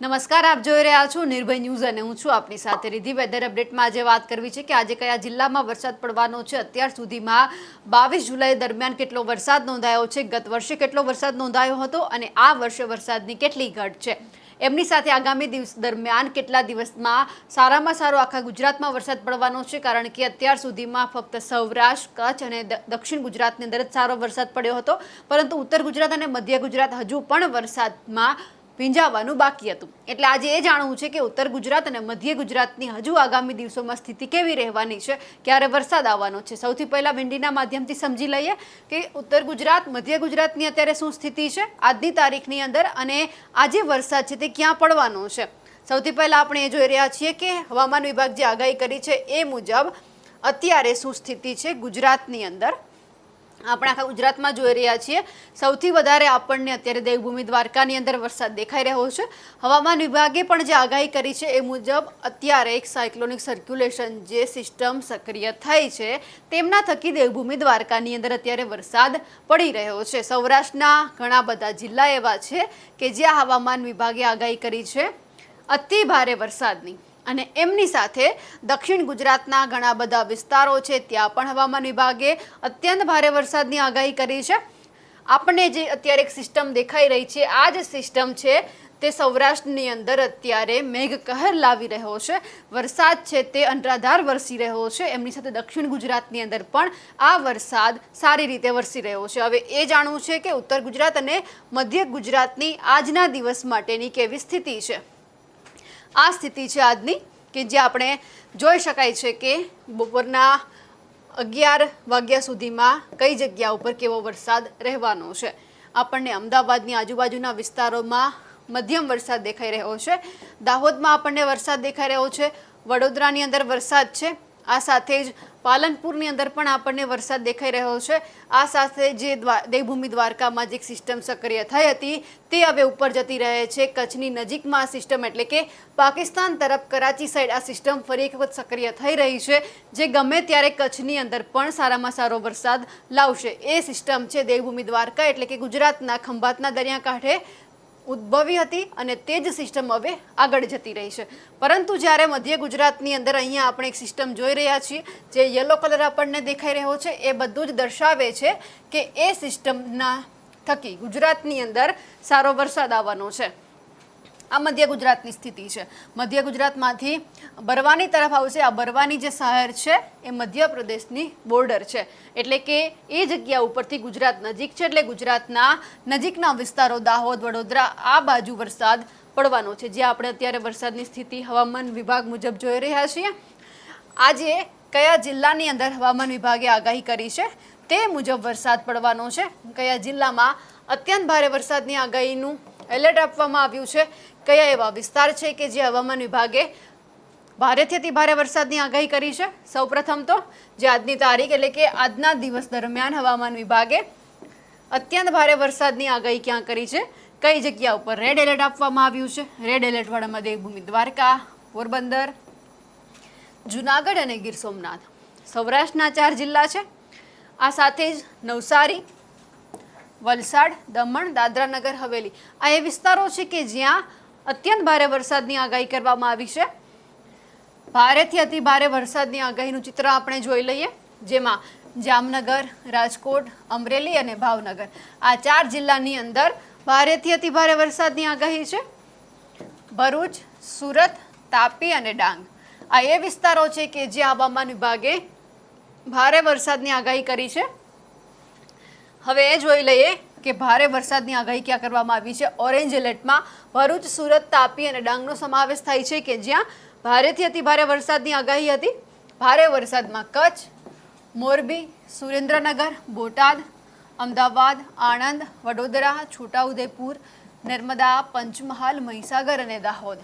નમસ્કાર, આપ જોઈ રહ્યા છો નિર્ભય ન્યૂઝ અને હું છું આપની સાથે રીધી વેધર અપડેટમાં આજે વાત કરવી છે કે આજે કયા જિલ્લામાં વરસાદ પડવાનો છે? અત્યાર સુધીમાં બાવીસ જુલાઈ દરમિયાન કેટલો વરસાદ નોંધાયો છે? ગત વર્ષે કેટલો વરસાદ નોંધાયો હતો અને આ વર્ષે વરસાદની કેટલી ઘટ છે? એમની સાથે આગામી દિવસ દરમિયાન કેટલા દિવસમાં સારામાં સારો આખા ગુજરાતમાં વરસાદ પડવાનો છે? કારણ કે અત્યાર સુધીમાં ફક્ત સૌરાષ્ટ્ર, કચ્છ અને દક્ષિણ ગુજરાતની અંદર જ સારો વરસાદ પડ્યો હતો. પરંતુ ઉત્તર ગુજરાત અને મધ્ય ગુજરાત હજુ પણ વરસાદમાં ભીંજાવાનું બાકી હતું. એટલે આજે એ જાણવું છે કે ઉત્તર ગુજરાત અને મધ્ય ગુજરાતની હજુ આગામી દિવસોમાં સ્થિતિ કેવી રહેવાની છે, ક્યારે વરસાદ આવવાનો છે. સૌથી પહેલા ભીંડીના માધ્યમથી સમજી લઈએ કે ઉત્તર ગુજરાત, મધ્ય ગુજરાતની અત્યારે શું સ્થિતિ છે, આજની તારીખની અંદર અને આજે વરસાદ છે તે ક્યાં પડવાનો છે. સૌથી પહેલા આપણે એ જોઈ રહ્યા છીએ કે હવામાન વિભાગ જે આગાહી કરી છે એ મુજબ અત્યારે શું સ્થિતિ છે ગુજરાતની અંદર. આપણે આખા ગુજરાતમાં જોઈ રહ્યા છીએ. સૌથી વધારે આપણને અત્યારે દેવભૂમિ દ્વારકાની અંદર વરસાદ દેખાઈ રહ્યો છે. હવામાન વિભાગે પણ જે આગાહી કરી છે એ મુજબ અત્યારે એક સાયક્લોનિક સર્ક્યુલેશન જે સિસ્ટમ સક્રિય થઈ છે તેમના થકી દેવભૂમિ દ્વારકાની અંદર અત્યારે વરસાદ પડી રહ્યો છે. સૌરાષ્ટ્રના ઘણા બધા જિલ્લા એવા છે કે જ્યાં હવામાન વિભાગે આગાહી કરી છે અતિ ભારે વરસાદની. અને એમની સાથે દક્ષિણ ગુજરાતના ઘણા બધા વિસ્તારો છે, ત્યાં પણ હવામાન વિભાગે અત્યંત ભારે વરસાદની આગાહી કરી છે. આપણને જે અત્યારે એક સિસ્ટમ દેખાઈ રહી છે, આ જ સિસ્ટમ છે, તે સૌરાષ્ટ્રની અંદર અત્યારે મેઘ કહેર લાવી રહ્યો છે. વરસાદ છે, તે અંતરાધાર વરસી રહ્યો છે. એમની સાથે દક્ષિણ ગુજરાતની અંદર પણ આ વરસાદ સારી રીતે વરસી રહ્યો છે. હવે એ જાણવું છે કે ઉત્તર ગુજરાત અને મધ્ય ગુજરાતની આજના દિવસ માટેની કેવી સ્થિતિ છે? આ સ્થિતિ છે આજની કે જે આપણે જોઈ શકાય છે કે બપોરના અગિયાર વાગ્યા સુધીમાં કઈ જગ્યા ઉપર કેવો વરસાદ રહેવાનો છે. આપણને અમદાવાદની આજુબાજુના વિસ્તારોમાં મધ્યમ વરસાદ દેખાઈ રહ્યો છે. દાહોદમાં આપણને વરસાદ દેખાઈ રહ્યો છે. વડોદરાની અંદર વરસાદ છે. આ સાથે જ પાલનપુરની અંદર પણ આપણને વરસાદ દેખાઈ રહ્યો છે. આ સાથે જે દ્વા- દેવભૂમિ દ્વારકામાં જે સિસ્ટમ સક્રિય થઈ હતી, તે હવે ઉપર જતી રહે છે. કચ્છની નજીકમાં આ સિસ્ટમ એટલે કે પાકિસ્તાન તરફ કરાચી સાઈડ આ સિસ્ટમ ફરી એક વખત સક્રિય થઈ રહી છે, જે ગમે ત્યારે કચ્છની અંદર પણ સારામાં સારો વરસાદ લાવશે. એ સિસ્ટમ છે દેવભૂમિ દ્વારકા એટલે કે ગુજરાતના ખંભાતના દરિયાકાંઠે ઉદ્ભવી હતી અને તે જ સિસ્ટમ હવે આગળ જતી રહી છે. પરંતુ જ્યારે મધ્ય ગુજરાતની અંદર અહીંયા આપણે એક સિસ્ટમ જોઈ રહ્યા છીએ, જે યલો કલર આપણને દેખાઈ રહ્યો છે, એ બધું જ દર્શાવે છે કે એ સિસ્ટમના થકી ગુજરાતની અંદર સારો વરસાદ આવવાનો છે. આ મધ્ય ગુજરાતની સ્થિતિ છે. મધ્ય ગુજરાતમાંથી બરવાની તરફ આવશે. આ બરવાની જે શહેર છે, એ મધ્યપ્રદેશની બોર્ડર છે. એટલે કે એ જગ્યા ઉપરથી ગુજરાત નજીક છે. એટલે ગુજરાતના નજીકના વિસ્તારો દાહોદ, વડોદરા, આ બાજુ વરસાદ પડવાનો છે. જે આપણે અત્યારે વરસાદની સ્થિતિ હવામાન વિભાગ મુજબ જોઈ રહ્યા છીએ. આજે કયા જિલ્લાની અંદર હવામાન વિભાગે આગાહી કરી છે, તે મુજબ વરસાદ પડવાનો છે. કયા જિલ્લામાં અત્યંત ભારે વરસાદની આગાહીનું એલર્ટ આપવામાં આવ્યું છે. કયા એવા વિસ્તાર છે કે જે હવામાન વિભાગે ભારેથી અતિ ભારે વરસાદની આગાહી કરી છે? સૌપ્રથમ તો જે આજની તારીખ એટલે કે આજના દિવસ દરમિયાન હવામાન વિભાગે અત્યંત ભારે વરસાદની આગાહી ક્યાં કરી છે? કઈ જગ્યા ઉપર રેડ એલર્ટ આપવામાં આવ્યું છે? રેડ એલર્ટવાળામાં દેવભૂમિ દ્વારકા, પોરબંદર, જુનાગઢ અને ગીર સોમનાથ. સૌરાષ્ટ્રના ચાર જિલ્લા છે. આ સાથે જ નવસારી વલસાડ, દમણ દાદરાનગર હવેલી. આ એ વિસ્તારો છે કે જ્યાં અત્યંત ભારે વરસાદની આગાહી કરવામાં આવી છે. ભારેથી અતિ ભારે વરસાદની આગાહીનું ચિત્ર આપણે જોઈ લઈએ, જેમાં જામનગર, રાજકોટ, અમરેલી અને ભાવનગર. આ ચાર જિલ્લાની અંદર ભારેથી અતિ ભારે વરસાદની આગાહી છે. ભરૂચ, સુરત, તાપી અને ડાંગ. આ એ વિસ્તારો છે કે જ્યાં હવામાન વિભાગે ભારે વરસાદની આગાહી કરી છે. હવે એ જોઈ લઈએ કે ભારે વરસાદની આગાહી ક્યાં કરવામાં આવી છે. ઓરેન્જ એલર્ટમાં ભરૂચ, સુરત, તાપી અને ડાંગનો સમાવેશ થાય છે કે જ્યાં ભારેથી અતિ ભારે વરસાદની આગાહી હતી. ભારે વરસાદમાં કચ્છ, મોરબી, સુરેન્દ્રનગર, બોટાદ, અમદાવાદ, આણંદ, વડોદરા, છોટાઉદેપુર, નર્મદા, પંચમહાલ, મહીસાગર અને દાહોદ.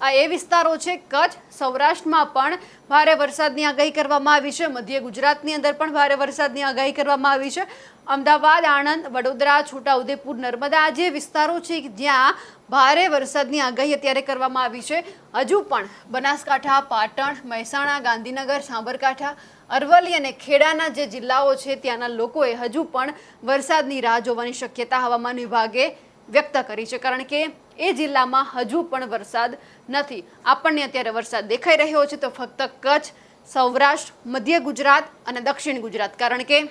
આ એ વિસ્તારો છે, કચ્છ, સૌરાષ્ટ્રમાં પણ ભારે વરસાદની આગાહી કરવામાં આવી છે. મધ્ય ગુજરાતની અંદર પણ ભારે વરસાદની આગાહી કરવામાં આવી છે. અમદાવાદ, આણંદ, વડોદરા, છોટાઉદેપુર, નર્મદા આ જે વિસ્તારો છે જ્યાં ભારે વરસાદની આગાહી અત્યારે કરવામાં આવી છે. હજુ પણ બનાસકાંઠા, પાટણ, મહેસાણા, ગાંધીનગર, સાબરકાંઠા, અરવલ્લી અને ખેડાના જે જિલ્લાઓ છે ત્યાંના લોકોએ હજુ પણ વરસાદની રાહ જોવાની શક્યતા હવામાન વિભાગે વ્યક્ત કરી છે. કારણ કે એ જિલ્લામાં હજુ પણ વરસાદ નથી. આપણને અત્યારે વરસાદ દેખાઈ રહ્યો છે તો ફક્ત કચ્છ, સૌરાષ્ટ્ર, મધ્ય ગુજરાત અને દક્ષિણ ગુજરાત. કારણ કે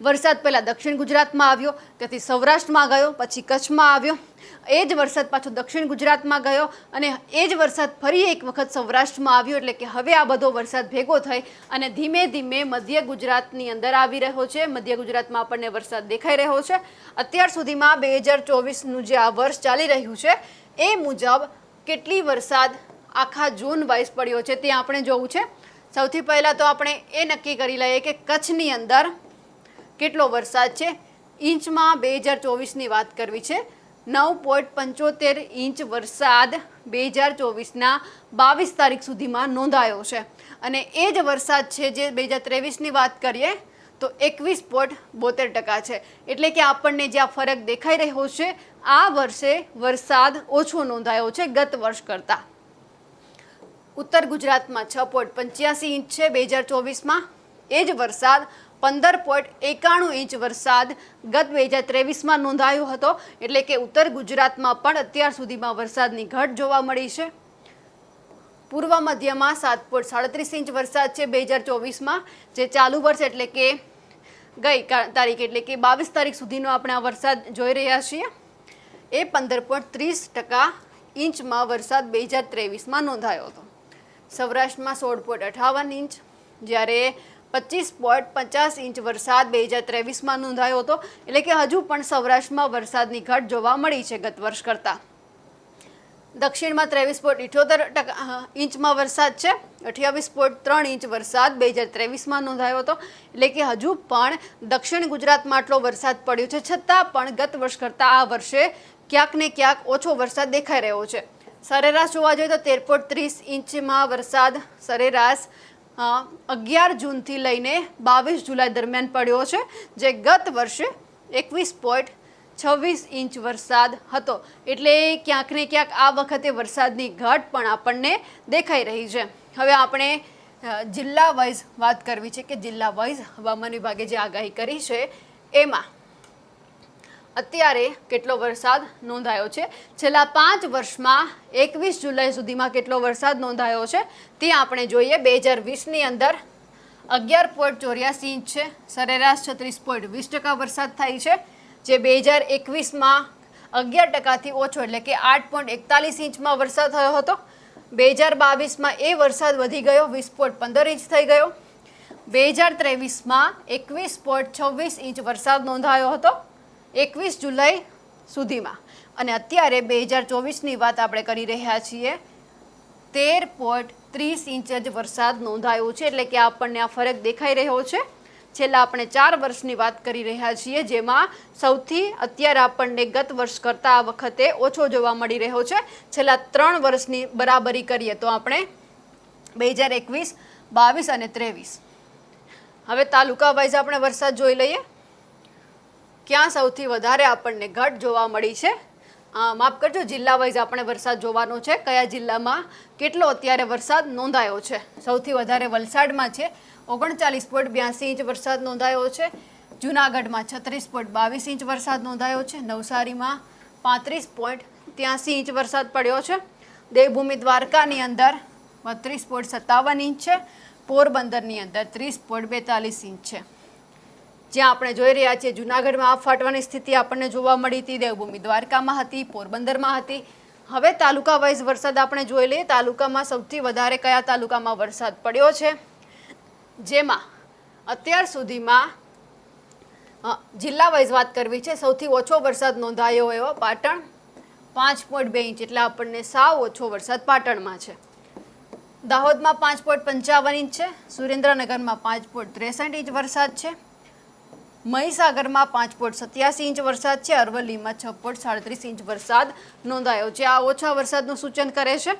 વરસાદ પહેલાં દક્ષિણ ગુજરાતમાં આવ્યો, ત્યાંથી સૌરાષ્ટ્રમાં ગયો, પછી કચ્છમાં આવ્યો. એ જ વરસાદ પાછો દક્ષિણ ગુજરાતમાં ગયો અને એ જ વરસાદ ફરી એક વખત સૌરાષ્ટ્રમાં આવ્યો એટલે કે હવે આ બધો વરસાદ ભેગો થઈ અને ધીમે ધીમે મધ્ય ગુજરાતની અંદર આવી રહ્યો છે. મધ્ય ગુજરાતમાં આપણને વરસાદ દેખાઈ રહ્યો છે. અત્યાર સુધીમાં બે હજાર ચોવીસનું જે આ વર્ષ ચાલી રહ્યું છે, એ મુજબ કેટલી વરસાદ આખા જૂન વાઇઝ પડ્યો છે તે આપણે જોવું છે. સૌથી પહેલાં તો આપણે એ નક્કી કરી લઈએ કે કચ્છની અંદર કેટલો વરસાદ છે. ઇંચમાં બે હજાર ચોવીસની વાત કરવી છે. નવ પોઈન્ટ પંચોતેર ઇંચ વરસાદ બે હજાર ચોવીસના બાવીસ તારીખ સુધીમાં નોંધાયો છે. અને એ જ વરસાદ છે જે બે હજાર ત્રેવીસની વાત કરીએ, તો એકવીસ પોઈન્ટ બોતેર ટકા છે. એટલે કે આપણને જે આ ફરક દેખાઈ રહ્યો છે, આ વર્ષે વરસાદ ઓછો નોંધાયો છે ગત વર્ષ કરતાં. ઉત્તર ગુજરાતમાં છ પોઈન્ટ પંચ્યાસી ઇંચ છે બે હજાર ચોવીસમાં. એ જ વરસાદ પંદર પોઈન્ટ એકાણું ઇંચ વરસાદ ગત બે હજાર ત્રેવીસમાં નોંધાયો હતો. એટલે કે ઉત્તર ગુજરાતમાં પણ અત્યાર સુધીમાં વરસાદની ઘટ જોવા મળી છે. પૂર્વ મધ્યમાં સાત પોઈન્ટ સાડત્રીસ ઇંચ વરસાદ છે બે હજાર ચોવીસમાં, જે ચાલુ વર્ષ એટલે કે ગઈ તારીખ એટલે કે બાવીસ તારીખ સુધીનો આપણે આ વરસાદ જોઈ રહ્યા છીએ. એ પંદર પોઈન્ટ ત્રીસ ટકા ઇંચમાં વરસાદ બે હજાર ત્રેવીસમાં નોંધાયો હતો. સૌરાષ્ટ્રમાં સોળ પોઈન્ટ અઠાવન ઇંચ, જ્યારે પચીસ પોઈન્ટ પચાસ ઇંચ વરસાદ બે હજાર ત્રેવીસમાં નોંધાયો હતો. એટલે કે હજુ પણ સૌરાષ્ટ્રમાં વરસાદની ઘટ જોવા મળી છે ગત વર્ષ કરતાં. દક્ષિણમાં ત્રેવીસ પોઈન્ટ ઇઠોતેર ટકા ઇંચમાં વરસાદ છે. અઠ્યાવીસ પોઈન્ટ ત્રણ ઇંચ વરસાદ બે હજાર ત્રેવીસમાં નોંધાયો હતો. એટલે કે હજુ પણ દક્ષિણ ગુજરાતમાં આટલો વરસાદ પડ્યો છે. છતાં પણ ગત વર્ષ કરતાં આ વર્ષે ક્યાંક ને ક્યાંક ઓછો વરસાદ દેખાઈ રહ્યો છે. સરેરાશ જોવા જોઈએ તો તેર પોઈન્ટ ત્રીસ ઇંચમાં વરસાદ સરેરાશ અગિયાર જૂનથી લઈને બાવીસ જુલાઈ દરમિયાન પડ્યો છે, જે ગત વર્ષે એકવીસ પોઈન્ટ છવ્વીસ ઇંચ વરસાદ હતો. એટલે ક્યાંક ને ક્યાંક આ વખતે વરસાદની ઘટ પણ આપણને દેખાઈ રહી છે. હવે આપણે જિલ્લા વાઇઝ વાત કરવી છે કે જિલ્લા વાઇઝ હવામાન વિભાગે જે આગાહી કરી છે, એમાં અત્યારે કેટલો વરસાદ નોંધાયો છે? છેલ્લા પાંચ વર્ષમાં એકવીસ જુલાઈ સુધીમાં કેટલો વરસાદ નોંધાયો છે? તે આપણે જોઈએ. બે હજાર વીસની અંદર અગિયાર પોઈન્ટ ચોર્યાસી ઇંચ છે. સરેરાશ છત્રીસ પોઈન્ટ વીસ ટકા વરસાદ થાય છે. જે બે હજાર એકવીસમાં અગિયાર ટકાથી ઓછો, એટલે કે આઠ પોઈન્ટ એકતાલીસ ઇંચમાં વરસાદ થયો હતો. બે હજાર બાવીસમાં એ વરસાદ વધી ગયો. વીસ પોઈન્ટ પંદર ઇંચ થઈ ગયો. બે હજાર ત્રેવીસમાં એકવીસ પોઈન્ટ છવ્વીસ ઇંચ વરસાદ નોંધાયો હતો. એકવીસ જુલાઈ સુધીમાં. અને અત્યારે બે હજાર ચોવીસની વાત આપણે કરી રહ્યા છીએ. તેર પોઈન્ટ ત્રીસ ઇંચ જ વરસાદ નોંધાયો છે, એટલે કે આપણને આ ફરક દેખાઈ રહ્યો છે. છેલ્લા આપણે ચાર વર્ષની વાત કરી રહ્યા છીએ, જેમાં સૌથી અત્યારે આપણને ગત વર્ષ કરતાં આ વખતે ઓછો જોવા મળી રહ્યો છે. છેલ્લા ત્રણ વર્ષની બરાબરી કરીએ તો આપણે બે હજાર એકવીસ, બાવીસ અને ત્રેવીસ. હવે તાલુકા વાઇઝ આપણે વરસાદ જોઈ લઈએ. ક્યાં સૌથી વધારે આપણને ઘટ જોવા મળી છે? માફ કરજો, જિલ્લા વાઇઝ આપણે વરસાદ જોવાનો છે. કયા જિલ્લામાં કેટલો અત્યારે વરસાદ નોંધાયો છે? સૌથી વધારે વલસાડમાં છે, ઓગણચાલીસ પોઈન્ટ બ્યાસી ઇંચ વરસાદ નોંધાયો છે. જુનાગઢમાં છત્રીસ પોઈન્ટ બાવીસ ઇંચ વરસાદ નોંધાયો છે. નવસારીમાં પાંત્રીસ પોઈન્ટ ત્યાંસી ઇંચ વરસાદ પડ્યો છે. દેવભૂમિ દ્વારકાની અંદર બત્રીસ પોઈન્ટ સત્તાવન ઇંચ છે. પોરબંદરની અંદર ત્રીસ પોઈન્ટ બેતાલીસ ઇંચ છે. જ્યાં આપણે જોઈ રહ્યા છીએ, જુનાગઢમાં આ ફાટવાની સ્થિતિ આપણને જોવા મળી હતી. દેવભૂમિ દ્વારકામાં હતી, પોરબંદરમાં હતી. હવે તાલુકા વાઇઝ વરસાદ આપણે જોઈ લઈએ. તાલુકામાં સૌથી વધારે કયા તાલુકામાં વરસાદ પડ્યો છે? જેમાં અત્યાર સુધીમાં જિલ્લા વાઇઝ વાત કરવી છે. સૌથી ઓછો વરસાદ નોંધાયો એવો પાટણ, પાંચ પોઈન્ટ બે ઇંચ. એટલે આપણને સાવ ઓછો વરસાદ પાટણમાં છે. દાહોદમાં પાંચ પોઈન્ટ પંચાવન ઇંચ છે. સુરેન્દ્રનગરમાં પાંચ પોઈન્ટ ત્રેસઠ ઇંચ વરસાદ છે. મહીસાગરમાં પાંચ પોઈન્ટ સત્યાસી ઇંચ વરસાદ છે. અરવલ્લીમાં છ પોઈન્ટ સાડત્રીસ ઇંચ વરસાદ નોંધાયો છે. આ ઓછા વરસાદનું સૂચન કરે છે.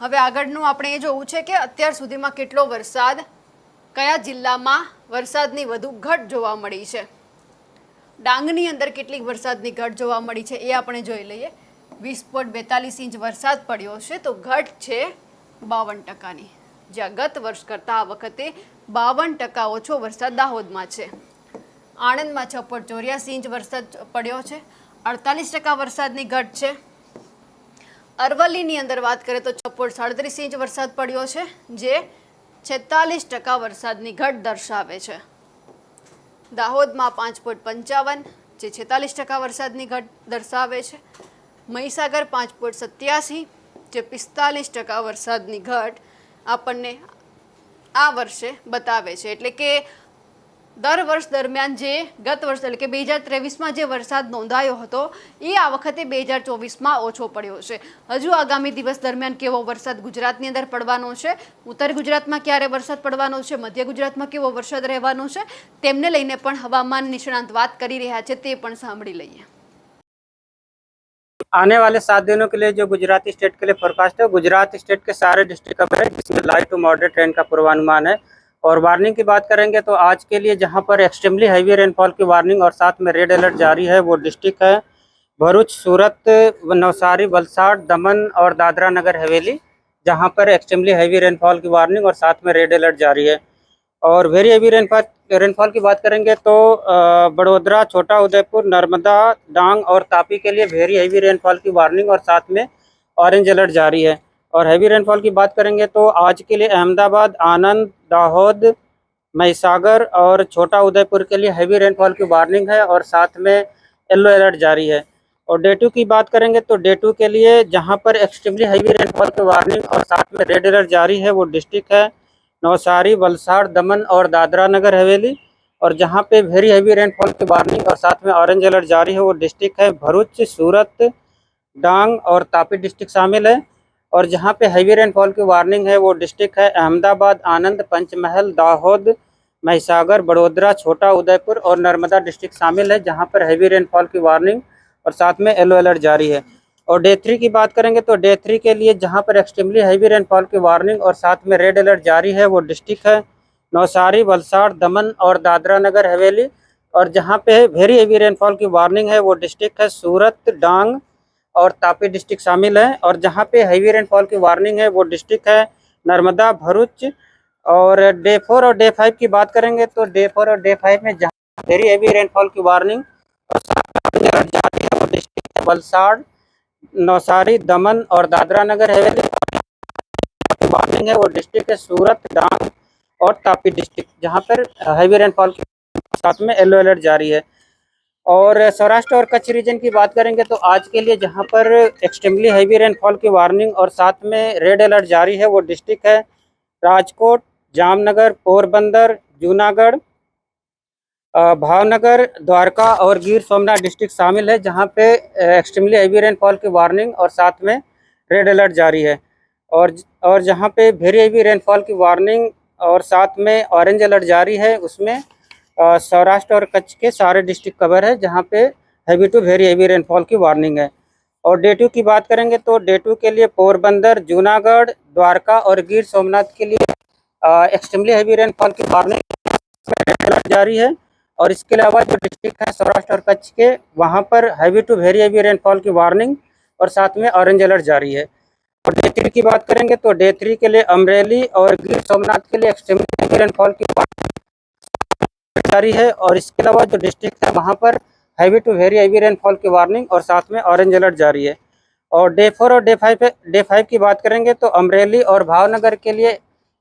હવે આગળનું આપણે એ જોવું છે કે અત્યાર સુધીમાં કેટલો વરસાદ, કયા જિલ્લામાં વરસાદની વધુ ઘટ જોવા મળી છે? ડાંગની અંદર કેટલીક વરસાદની ઘટ જોવા મળી છે એ આપણે જોઈ લઈએ. વીસ પોઈન્ટ બેતાલીસ ઇંચ વરસાદ પડ્યો છે. તો ઘટ છે બાવન ટકાની. જ્યાં ગત વર્ષ કરતાં આ વખતે બાવન ટકા ઓછો વરસાદ દાહોદમાં છે. આણંદમાં છ પોઈન્ટ ચોર્યાસી ઇંચ વરસાદ પડ્યો છે. અડતાલીસ ટકા વરસાદની ઘટ છે. અરવલ્લીની અંદર વાત કરીએ તો ચપોટ સાડત્રીસ ઇંચ વરસાદ પડ્યો છે, જે છેતાલીસ ટકા વરસાદની ઘટ દર્શાવે છે. દાહોદમાં પાંચ પોઈન્ટ પંચાવન, જે છેતાલીસ ટકા વરસાદની ઘટ દર્શાવે છે. મહીસાગર પાંચ પોઈન્ટ સત્યાસી, જે પિસ્તાલીસ ટકા વરસાદની ઘટ આપણને આ વર્ષે બતાવે છે. એટલે કે દર વર્ષ દરમિયાન જે ગત વર્ષ એટલે કે બે હજાર ત્રેવીસમાં જે વરસાદ નોંધાયો હતો, એ આ વખતે બે હજાર ચોવીસમાં ઓછો પડ્યો છે. હજુ આગામી દિવસ દરમિયાન કેવો વરસાદ ગુજરાતની અંદર પડવાનો છે? ઉત્તર ગુજરાતમાં ક્યારે વરસાદ પડવાનો છે? મધ્ય ગુજરાતમાં કેવો વરસાદ રહેવાનો છે? તેમને લઈને પણ હવામાન નિષ્ણાંત વાત કરી રહ્યા છે, તે પણ સાંભળી લઈએ. आने वाले सात दिनों के लिए जो गुजराती स्टेट के लिए फोरकास्ट है गुजरात स्टेट के सारे डिस्ट्रिक्ट कवर है, जिसमें लाइट टू मॉडरेट ट्रेन का पूर्वानुमान है। और वार्निंग की बात करेंगे तो आज के लिए जहाँ पर एक्सट्रीमली हैवी रेनफॉल की वार्निंग और साथ में रेड अलर्ट जारी है, वो डिस्ट्रिक्ट है भरूच, सूरत, नवसारी, वलसाड़, दमन और दादरा नगर हवेली, जहाँ पर एक्सट्रीमली हैवी रेनफॉल की वार्निंग और साथ में रेड अलर्ट जारी है। और वेरी हैवी रेनफॉल रेनफॉल की बात करेंगे तो बड़ोदरा, छोटा उदयपुर, नर्मदा, डांग और तापी के लिए वेरी हैवी रेनफॉल की वार्निंग और साथ में ऑरेंज अलर्ट जारी है। और हैवी रेनफॉल की बात करेंगे तो आज के लिए अहमदाबाद, आनंद, दाहोद, महिसागर और छोटा उदयपुर के लिए हैवी रेनफॉल की वार्निंग है और साथ में येलो अलर्ट जारी है। और डे टू की बात करेंगे तो डे टू के लिए जहाँ पर एक्सट्रीमली हैवी रेनफॉल की वार्निंग और साथ में रेड अलर्ट जारी है, वो डिस्ट्रिक्ट है। नवसारी, वलसाड़, दमन और दादरा नगर हवेली। और जहाँ पे वेरी हैवी रेनफॉल की वार्निंग और साथ में ऑरेंज अलर्ट जारी है, वो डिस्ट्रिक्ट है भरूच, सूरत, डांग और तापी डिस्ट्रिक्ट शामिल है। और जहाँ पे हैवी रेनफॉल की वार्निंग है, वो डिस्ट्रिक्ट है अहमदाबाद, आनंद, पंचमहल, दाहोद, महिसागर, बड़ोदरा, छोटा उदयपुर और नर्मदा डिस्ट्रिक्ट शामिल है, जहाँ पर हैवी रेनफॉल की वार्निंग और साथ में येलो अलर्ट जारी है। और डे थ्री की बात करेंगे तो डे थ्री के लिए जहाँ पर एक्सट्रीमली हैवी रेनफॉल की वार्निंग और साथ में रेड अलर्ट जारी है, वो डिस्ट्रिक्ट है। नौसारी वलसाड़, दमन और दादरा नगर, हवेली। और जहाँ पे वेरी हैवी रेनफॉल की वार्निंग है, वो डिस्ट्रिक्ट है सूरत, डांग और तापी डिस्ट्रिक्ट शामिल है। और जहाँ पे हैवी रेनफॉल की वार्निंग है, वो डिस्ट्रिक्ट है नर्मदा, भरूच। और डे फोर और डे फाइव की बात करेंगे तो डे फोर और डे फाइव में जहाँ वेरी हैवी रेनफॉल की वार्निंग और साथ है, वो डिस्ट्रिक्ट है वलसाड़। नौसारी दमन और दादरा नगर हवेली वार्निंग है। वो डिस्ट्रिक्ट है सूरत, डांग और तापी डिस्ट्रिक्ट जहाँ पर हैवी रेनफॉल के साथ में येलो अलर्ट जारी है। और सौराष्ट्र और कच्छ रीजन की बात करेंगे तो आज के लिए जहाँ पर एक्सट्रीमली हैवी रेनफॉल की वार्निंग और साथ में रेड अलर्ट जारी है, वो डिस्ट्रिक्ट है राजकोट, जामनगर, पोरबंदर, जूनागढ़ भावनगर, द्वारका और गिर सोमनाथ डिस्ट्रिक्ट शामिल है, जहाँ पे एक्सट्रीमली हैवी रेनफॉल की वार्निंग और साथ में रेड अलर्ट जारी है। और और जहाँ पे वेरी हैवी रेनफॉल की वार्निंग और साथ में ऑरेंज अलर्ट जारी है, उसमें सौराष्ट्र और कच्छ के सारे डिस्ट्रिक्ट कवर है, जहाँ पे heavy to very heavy rainfall की वार्निंग है। और डे टू की बात करेंगे तो डे टू के लिए पोरबंदर, जूनागढ़, द्वारका और गिर सोमनाथ के लिए एक्सट्रीमली हैवी रेनफॉल की वार्निंग जारी है। और इसके अलावा जो डिस्ट्रिक्ट है, सौराष्ट्र और कच्छ के, वहाँ पर heavy to very heavy rainfall की वार्निंग और साथ में ऑरेंज अलर्ट जारी है। और डे थ्री की बात करेंगे तो डे थ्री के लिए अमरेली और गिर सोमनाथ के लिए एक्सट्रीमली रेनफॉल की वार्निंग जारी है और इसके अलावा जो डिस्ट्रिक्ट है, वहाँ पर heavy to very heavy rainfall की वार्निंग और साथ में ऑरेंज अलर्ट जारी है। और डे फोर और डे फाइव डे फाइव की बात करेंगे तो अमरेली और भावनगर के लिए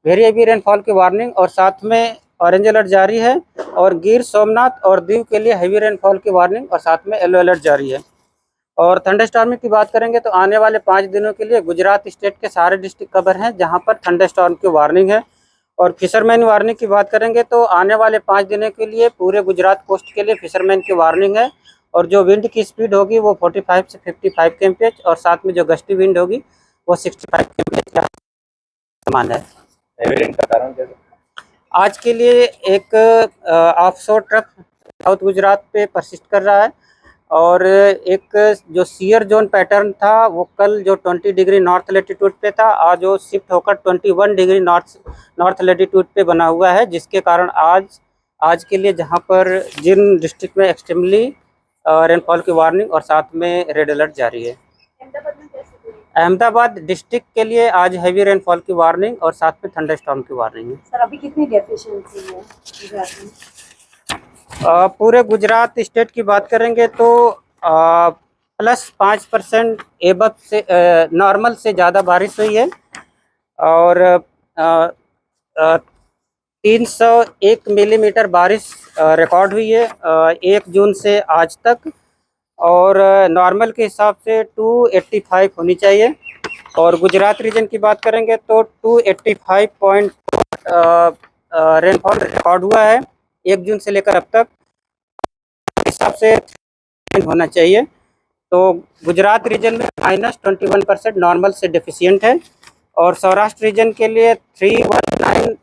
वेरी हैवी रेनफॉल की वार्निंग और साथ में ऑरेंज अलर्ट जारी है और गिर सोमनाथ और दीव के लिए हैवी रेनफॉल की वार्निंग और साथ में येलो अलर्ट जारी है। और थंडरस्टॉर्म की बात करेंगे तो आने वाले पाँच दिनों के लिए गुजरात स्टेट के सारे डिस्ट्रिक्ट कवर हैं जहाँ पर थंडरस्टॉर्म की वार्निंग है। और फिशरमैन वार्निंग की बात करेंगे तो आने वाले पाँच दिनों के लिए पूरे गुजरात कोस्ट के लिए फिशरमैन की वार्निंग है और जो विंड की स्पीड होगी वो 45 से 55 के एमपीएच और साथ में जो गस्टी विंड होगी वो 65 के एमपीएच के समान है? आज के लिए एक ऑफशोर ट्रक साउथ गुजरात पे परसिस्ट कर रहा है और एक जो सीयर जोन पैटर्न था, वो कल जो 20 डिग्री नॉर्थ लेटीट्यूड पे था, आज वो शिफ्ट होकर 21 डिग्री नॉर्थ नॉर्थ लेटीट्यूड पे बना हुआ है, जिसके कारण आज आज के लिए जहाँ पर जिन डिस्ट्रिक्ट में एक्सट्रीमली रेनफॉल की वार्निंग और साथ में रेड अलर्ट जारी है। अहमदाबाद डिस्ट्रिक्ट के लिए आज हैवी रेनफॉल की वार्निंग और साथ में थंडरस्टॉर्म की वार्निंग है। सर अभी कितनी डेफिशिएंसी है गुजरात में? पूरे गुजरात स्टेट की बात करेंगे तो आ, प्लस पाँच परसेंट एबव से नॉर्मल से ज़्यादा बारिश हुई है और तीन सौ एक मिलीमीटर बारिश रिकॉर्ड हुई है एक जून से आज तक। और नॉर्मल के हिसाब से 285 होनी चाहिए। और गुजरात रीजन की बात करेंगे तो 285 पॉइंट रेनफॉल रिकॉर्ड हुआ है एक जून से लेकर अब तक। हिसाब से होना चाहिए। तो गुजरात रीजन में minus twenty one percent normal से डिफिशियंट है। और सौराष्ट्र रीजन के लिए three one nine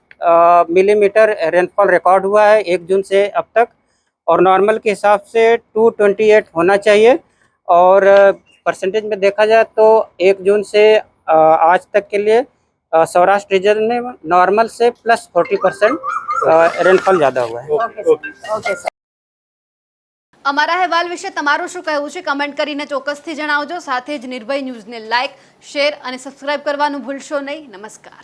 millimetre rainfall record हुआ है एक जून से अब तक। और नॉर्मल के हिसाब से टू ट्वेंटी एट होना चाहिए और परसेंटेज में देखा जाए तो एक जून से अ, आज तक के लिए अ, सौराष्ट्र रीजन में नॉर्मल से प्लस फोर्टी परसेंट रेनफॉल ज़्यादा हुआ है ओके ओके ओके सर અમારા અહેવાલ વિશે તમારું શું કહેવું છે કમેન્ટ કરીને ચોક્કસથી જણાવજો સાથે જ નિર્ભય ન્યૂઝને લાઇક શેર અને સબસ્ક્રાઇબ કરવાનું ભૂલશો નહીં નમસ્કાર